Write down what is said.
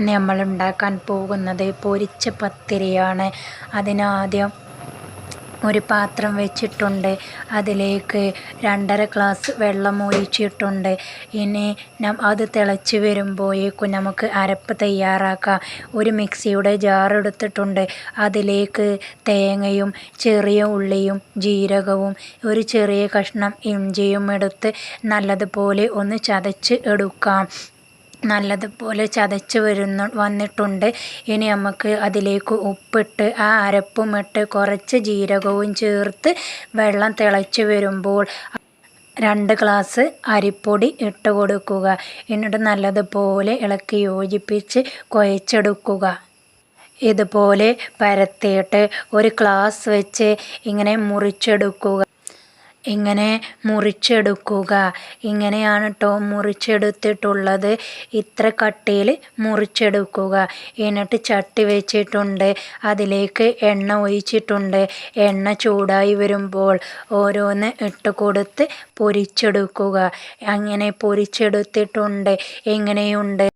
നമ്മൾ ഉണ്ടാക്കാൻ പോകുന്നത് പൊരിച്ച പത്തിരിയാണ്. അതിനാദ്യം ഒരു പാത്രം വെച്ചിട്ടുണ്ട്. അതിലേക്ക് രണ്ടര ഗ്ലാസ് വെള്ളം ഒഴിച്ചിട്ടുണ്ട് ഇനി അത് തിളച്ച് വരുമ്പോഴേക്കും നമുക്ക് അരപ്പ് തയ്യാറാക്കാം. ഒരു മിക്സിയുടെ ജാർ എടുത്തിട്ടുണ്ട്. അതിലേക്ക് തേങ്ങയും ചെറിയ ഉള്ളിയും ജീരകവും ഒരു ചെറിയ കഷ്ണം ഇഞ്ചിയും എടുത്ത് നല്ലതുപോലെ ഒന്ന് ചതച്ച് എടുക്കാം. നല്ലതുപോലെ ചതച്ച് വരുന്നു വന്നിട്ടുണ്ട്. ഇനി നമുക്ക് അതിലേക്ക് ഉപ്പിട്ട് ആ അരപ്പും ഇട്ട് കുറച്ച് ജീരകവും ചേർത്ത് വെള്ളം തിളച്ച് വരുമ്പോൾ രണ്ട് ഗ്ലാസ് അരിപ്പൊടി ഇട്ട് കൊടുക്കുക. എന്നിട്ട് നല്ലതുപോലെ ഇളക്കി യോജിപ്പിച്ച് കുഴച്ചെടുക്കുക. ഇതുപോലെ പരത്തിയിട്ട് ഒരു ഗ്ലാസ് വെച്ച് ഇങ്ങനെ മുറിച്ചെടുക്കുക. ഇങ്ങനെ മുറിച്ചെടുക്കുക. ഇങ്ങനെയാണ് കേട്ടോ മുറിച്ചെടുത്തിട്ടുള്ളത്. ഇത്ര കട്ടിയിൽ മുറിച്ചെടുക്കുക. എന്നിട്ട് ചട്ടി വെച്ചിട്ടുണ്ട്. അതിലേക്ക് എണ്ണ ഒഴിച്ചിട്ടുണ്ട്. എണ്ണ ചൂടായി വരുമ്പോൾ ഓരോന്ന് ഇട്ട് കൊടുത്ത് പൊരിച്ചെടുക്കുക. അങ്ങനെ പൊരിച്ചെടുത്തിട്ടുണ്ട്. എങ്ങനെയുണ്ട്?